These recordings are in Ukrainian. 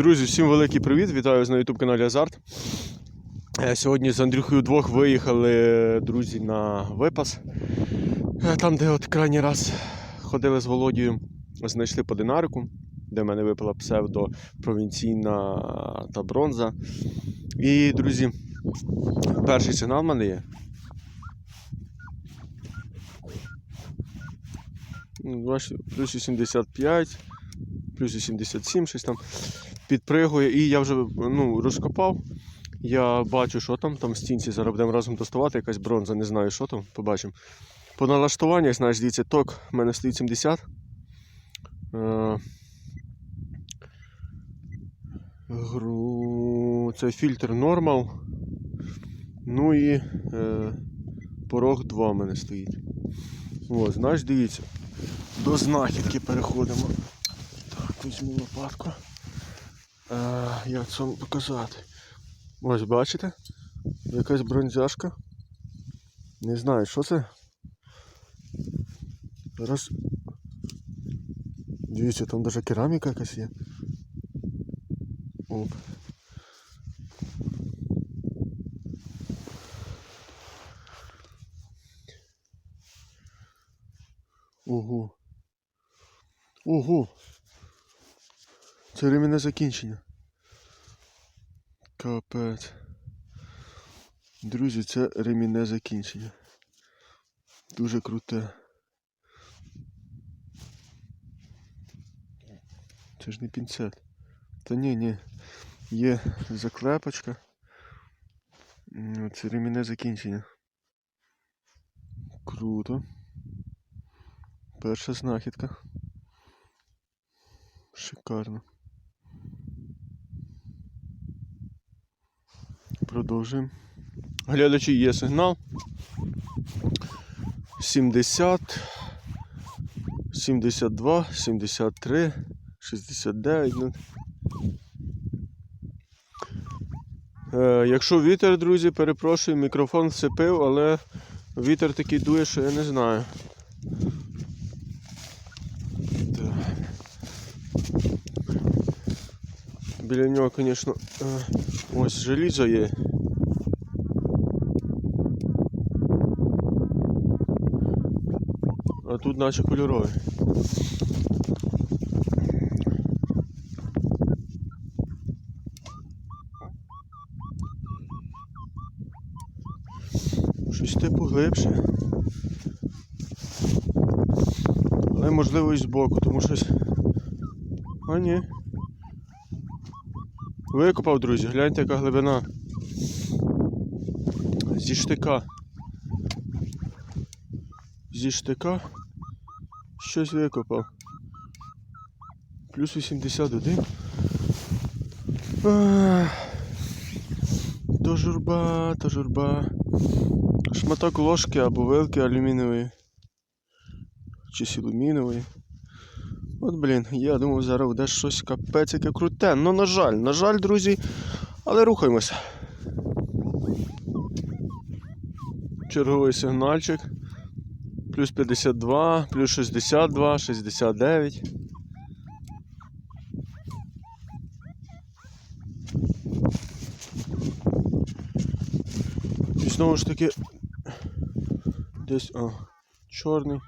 Друзі, всім великий привіт! Вітаю вас на YouTube каналі Азарт. Е, Сьогодні з Андрюхою двох виїхали друзі на випас. Е, Там, де от крайній раз ходили з Володією, знайшли по динарику, де в мене випала псевдо провінційна та бронза. І, друзі, перший сигнал в мене є. Ну, Плюс 85, плюс 87, щось там підпригує. І я вже ну, розкопав. Я бачу, що там, там в стінці зараз будемо разом тестувати, якась бронза, не знаю, що там, побачимо. По налаштуваннях, знаєш, дивіться, ток в мене стоїть 70. Е, гру... Це фільтр нормал. Ну і е, порог 2 в мене стоїть. О, знаєш, дивіться. До знахідки переходимо. Так, візьму лопатку. Як це вам показати? Ось бачите? Якась бронзяшка. Не знаю, що це. Раз. Дивіться, там навіть кераміка якась є. Оп. Ого. Ого. Це ремінне закінчення. Капець. Друзі, це ремінне закінчення. Дуже круте. Це ж не пінцет. Та ні, ні. Є заклепочка. Це ремінне закінчення. Круто. Перша знахідка. Шикарно. Продовжуємо. Глядачі є сигнал. 70, 72, 73, 69. Ну. Е, якщо вітер, друзі, перепрошую, мікрофон всипив, але вітер такий дує, що я не знаю. Біля нього, звісно, е, ось желізо є. А тут наче кольоровий. Щось типу глибше. Але можливо і збоку, тому щось. А ні. Викопав, друзі, гляньте, яка глибина. Зі штика. Зі штика щось викопав. Плюс 81. Ах. То журба, то журба. Шматок ложки або вилки алюмінієвої. Чи сілумінової. От, блін, я думав, зараз буде щось капець яке круте. Ну, на жаль, на жаль, друзі, але рухаємося. Черговий сигнальчик. Плюс 52, плюс 62, 69. І знову ж таки. Десь, а, чорний.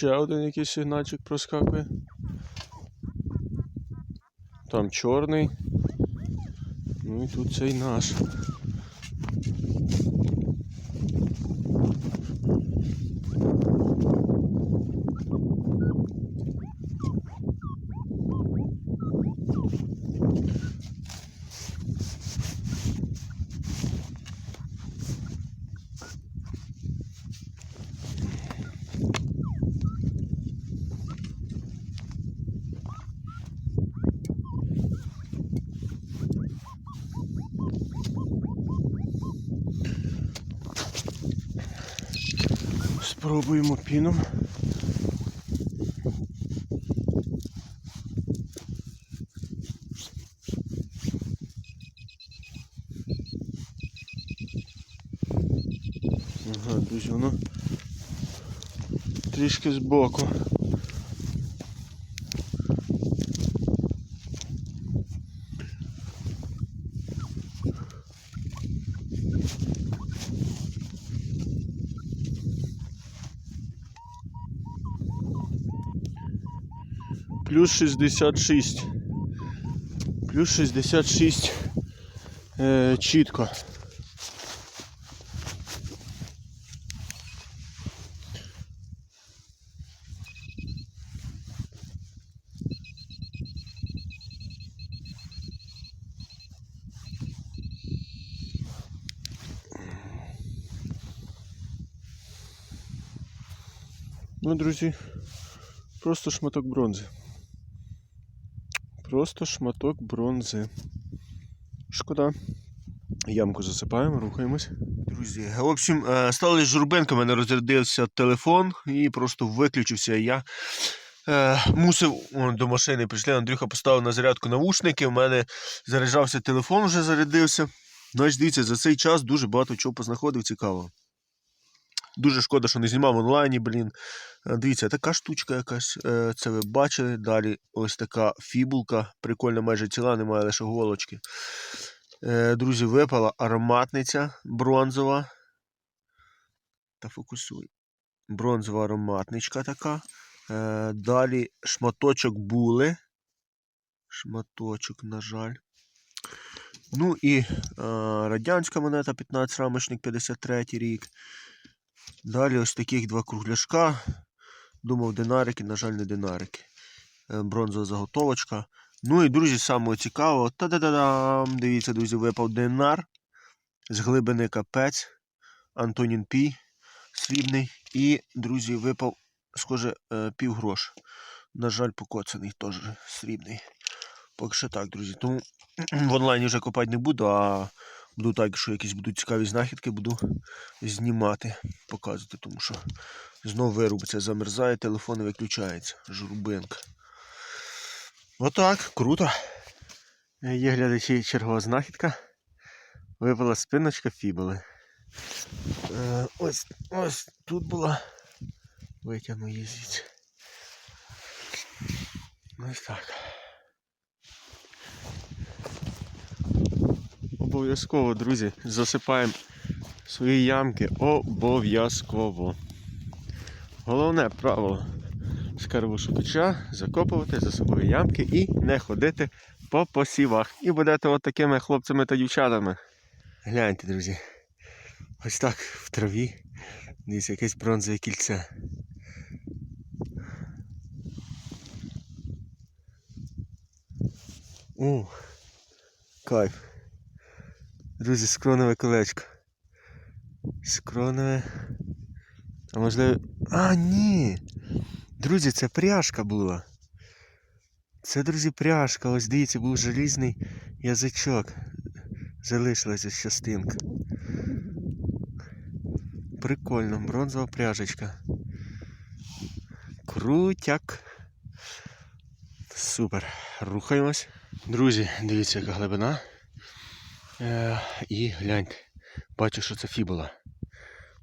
Ще один якийсь сигнальчик проскакує. Там чорний. Ну і тут цей наш. Спробуємо піном. Ага, друзі, воно трішки збоку. Плюс 66. Плюс 66 е, чітко. Ну, друзі, просто шматок бронзи. Просто шматок бронзи. Шкода. Ямку засипаємо, рухаємось. Друзі, в общем, е, стали журбинка, мене розрядився телефон і просто виключився. Я е, мусив до машини прийшли, Андрюха поставив на зарядку навушники. У мене заряджався телефон, вже зарядився. Значить, дивіться, за цей час дуже багато чого познаходив цікавого. Дуже шкода, що не знімав онлайні, блін. Е, Дивіться, така штучка якась. е, Це ви бачили. Далі ось така фібулка. Прикольна, майже ціла, немає лише голочки. Е, Друзі, випала ароматниця бронзова. Та фокусуй. Бронзова ароматничка така. Далі шматочок були. Шматочок, на жаль. Ну і е, радянська монета 15 рамочник 53 рік. Далі ось таких два кругляшка. Думав, динарики, на жаль, не динарики. Е, Бронзова заготовочка. Ну і, друзі, саме цікаво. Та-да-да-дам! Дивіться, друзі, випав динар з глибини капець. Антонін Пі срібний. І, друзі, випав, схоже, е, півгрош. На жаль, покоцаний теж срібний. Поки що так, друзі. Тому в онлайні вже копати не буду, а буду так, що якісь будуть цікаві знахідки, буду знімати, показувати, тому що знов вирубиться, замерзає, телефон виключається. Журбинка. Отак, круто. Є глядачі чергова знахідка. Випала спиночка фібули. Е, ось, ось тут була. Витягну звідси. Ось так. Обов'язково, друзі, засипаємо свої ямки. Обов'язково. Головне правило скарбошукача закопувати за собою ямки і не ходити по посівах. І будете от такими хлопцями та дівчатами. Гляньте, друзі. Ось так в траві. Дивіться, якесь бронзове кільце. О, кайф. Друзі, скроневе колечко. Скроневе. А можливо. А, ні! Друзі, це пряжка була. Це, друзі, пряжка. Ось дивіться, був желізний язичок. Залишилася частинка. Прикольно, бронзова пряжечка. Крутяк. Супер. Рухаємось. Друзі, дивіться, яка глибина. Е, і гляньте. Бачу, що це фібула.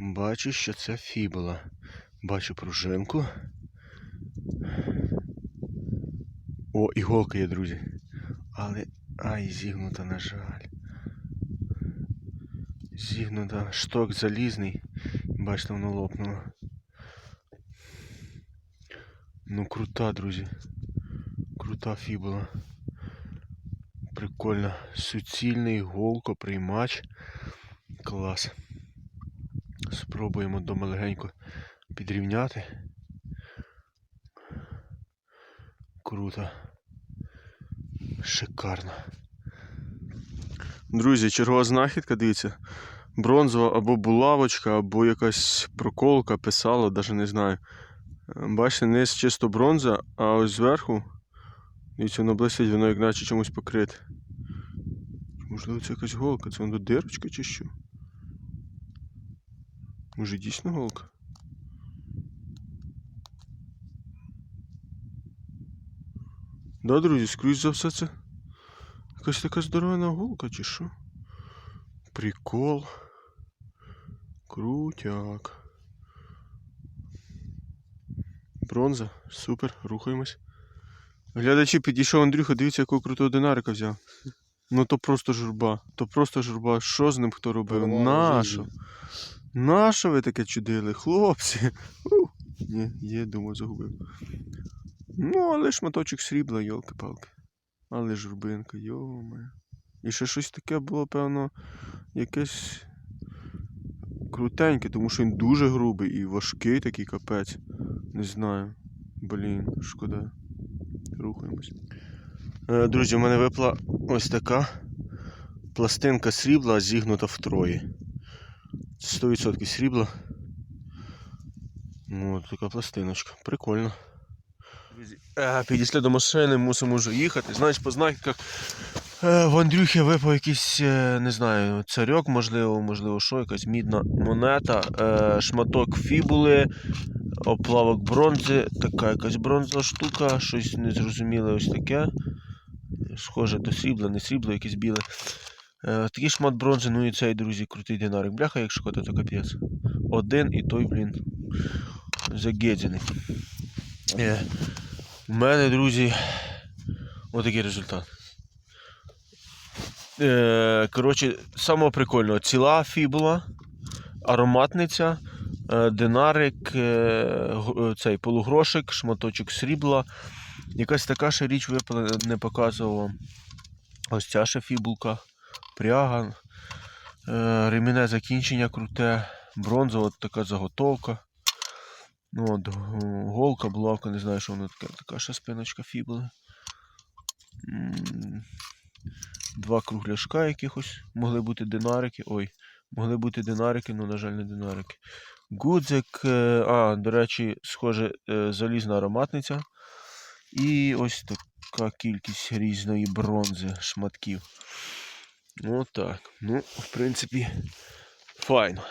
Бачу, що це фібула. Бачу пружинку. О, іголка є, друзі. Але. Ай, зігнута, на жаль. Зігнута. Шток залізний. Бачите, воно лопнуло. Ну, крута, друзі. Крута фібула. Прикольно. Суцільний голко, приймач. Клас. Спробуємо дома легенько підрівняти. Круто. Шикарно. Друзі, чергова знахідка, дивіться. Бронзова або булавочка, або якась проколка писала, навіть не знаю. Бачите, низ чисто бронза, а ось зверху, дивіться, воно блистить, воно як наче чомусь покрите. Можливо, це якась голка, це воно дирочка чи що? Може дійсно голка? Да, друзі, скрізь за все це. Якась така здоровена голка чи що? Прикол. Крутяк. Бронза. Супер, рухаємось. Глядачі, підійшов Андрюха, дивіться, якого крутого динарика взяв. Ну то просто журба. То просто журба. Що з ним хто робив? Нащо? Нащо ви таке чудили, хлопці? Ух. Ні, є, думаю, загубив. Ну, але шматочок срібла, йолки-палки. Але журбинка, йоме. І ще щось таке було, певно, якесь крутеньке, тому що він дуже грубий і важкий такий капець. Не знаю. Блін, шкода. Рухаємось. Е, Друзі, в мене випала ось така пластинка срібла, зігнута втроє. 100% срібла. Ну, от така пластиночка. Прикольно. Е, Підійшли до машини, мусимо вже їхати. Знаєш, по знахідках е, в Андрюхі випав якийсь, не знаю, царьок, можливо, можливо, що, якась мідна монета, шматок фібули, оплавок бронзи, така якась бронзова штука, щось незрозуміле ось таке. Схоже до срібла, не срібло, якесь біле. Е, такий шмат бронзи, ну і цей, друзі, крутий динарик. Бляха, як шкода, то капець. Один і той, блін, загедзений. Е, у мене, друзі, отакий результат. Е, коротше, саме прикольно, ціла фібула, ароматниця, динарик, е, е, цей полугрошик, шматочок срібла. Якась така ще річ не показував вам. Ось ця ще фібулка, пряга, е, закінчення круте, бронзова от така заготовка. Ну, от, голка, булавка, не знаю, що воно таке. Така ще спиночка фібули. Два кругляшка якихось. Могли бути динарики. Ой, могли бути динарики, але, на жаль, не динарики. Гудзик, е, а, до речі, схоже, е, залізна ароматниця. І ось така кількість різної бронзи, шматків. Отак. Ну, в принципі, файно.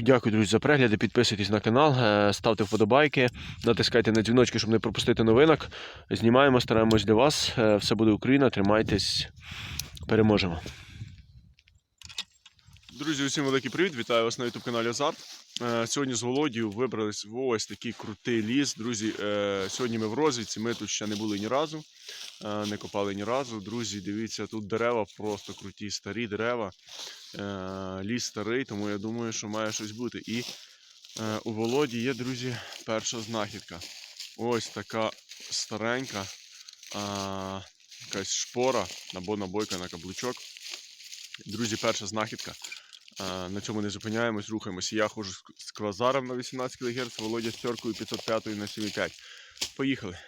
Дякую, друзі, за перегляди. Підписуйтесь на канал, е, ставте вподобайки, натискайте на дзвіночки, щоб не пропустити новинок. Знімаємо, стараємось для вас. Все буде Україна. Тримайтесь, переможемо. Друзі, усім великий привіт! Вітаю вас на youtube каналі Азарт. Е, Сьогодні з Володією вибрались в ось такий крутий ліс. Друзі, е, сьогодні ми в розвідці, ми тут ще не були ні разу, е, не копали ні разу. Друзі, дивіться, тут дерева просто круті, старі дерева. Ліс старий, тому я думаю, що має щось бути. І у Володі є, друзі, перша знахідка. Ось така старенька якась шпора або набойка на каблучок. Друзі, перша знахідка. На цьому не зупиняємось, рухаємось. Я ходжу з- квазаром на 18 кГц, Володя з теркою 505 на 7,5. Поїхали.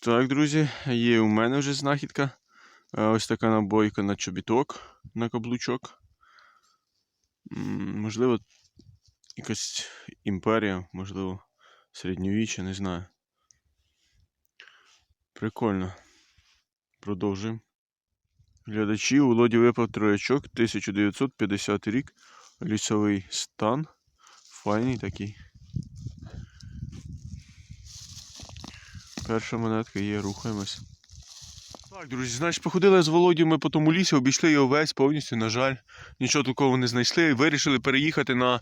Так, друзі, є у мене вже знахідка. Ось така набойка на чобіток, на каблучок. Можливо, якась імперія, можливо, середньовіччя, не знаю. Прикольно. Продовжуємо. Глядачі, у Володі випав троячок, 1950 рік. Лісовий стан. Файний такий. Перша монетка є, рухаємось. Так, друзі, значить, походили з Володією ми по тому лісі, обійшли його весь повністю, на жаль, нічого такого не знайшли. Вирішили переїхати на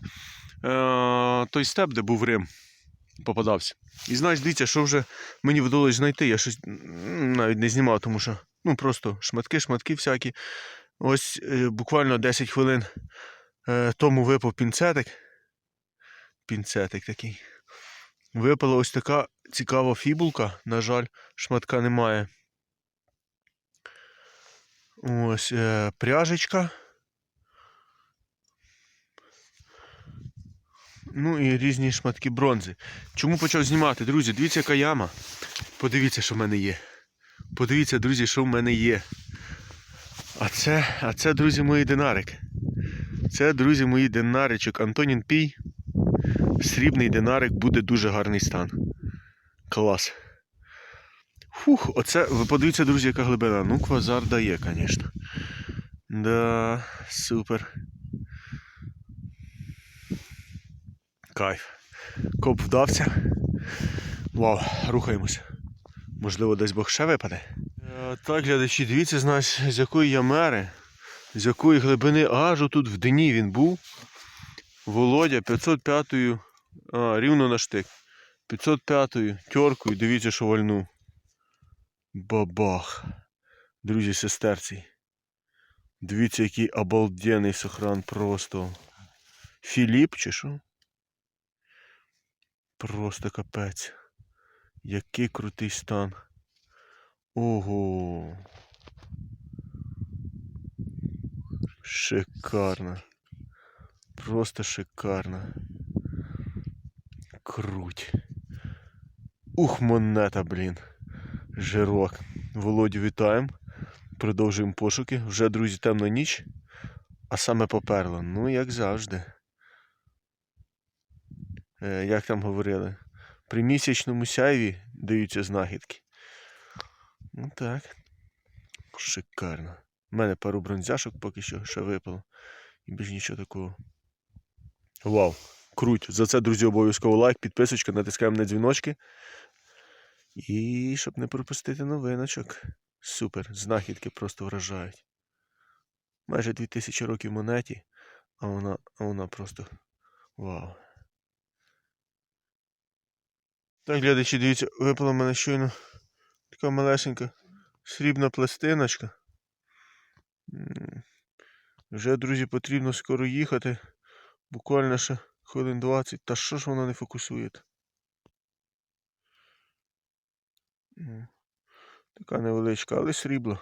е, той степ, де був Рим. Попадався. І знаєш, дивіться, що вже мені вдалося знайти. Я щось навіть не знімав, тому що ну просто шматки, шматки всякі. Ось е, буквально 10 хвилин е, тому випав пінцетик. Пінцетик такий. Випала ось така цікава фібулка. На жаль, шматка немає. Ось е, пряжечка. Ну і різні шматки бронзи. Чому почав знімати? Друзі, дивіться, яка яма. Подивіться, що в мене є. Подивіться, друзі, що в мене є. А це, а це, друзі, мої динарик. Це, друзі, мої динаричок. Антонін Пій. Срібний динарик буде дуже гарний стан. Клас. Фух, оце, ви подивіться, друзі, яка глибина. Ну, квазар дає, звісно. Да, супер. Кайф. Коп вдався. Вау, рухаємося. Можливо, десь Бог ще випаде. Е, Так, глядачі, дивіться, знаєш, з якої ямери, з якої глибини аж тут в дні він був. Володя 505 А, рівно на штик. 505-ю тьоркою, дивіться, що вальну. Бабах. Друзі, сестерці. Дивіться, який обалденний сохран просто. Філіп чи що? Просто капець. Який крутий стан. Ого. Шикарно. Просто шикарно. Круть. Ух, монета, блін. Жирок. Володю, вітаємо. Продовжуємо пошуки. Вже, друзі, темна ніч. А саме поперло. Ну, як завжди. Е, як там говорили? При місячному сяйві даються знахідки. Ну так. Шикарно. У мене пару бронзяшок поки що ще випало. І без нічого такого. Вау! Круть! За це, друзі, обов'язково лайк, підписочка, натискаємо на дзвіночки. І щоб не пропустити новиночок. Супер! Знахідки просто вражають. Майже 2000 років монеті, а вона, а вона просто. Вау. Так, глядачі, дивіться, випала мене щойно така малесенька срібна пластиночка. Вже, друзі, потрібно скоро їхати. Буквально ще хвилин 20. Та що ж вона не фокусує? Така невеличка, але срібло.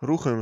Рухаємо.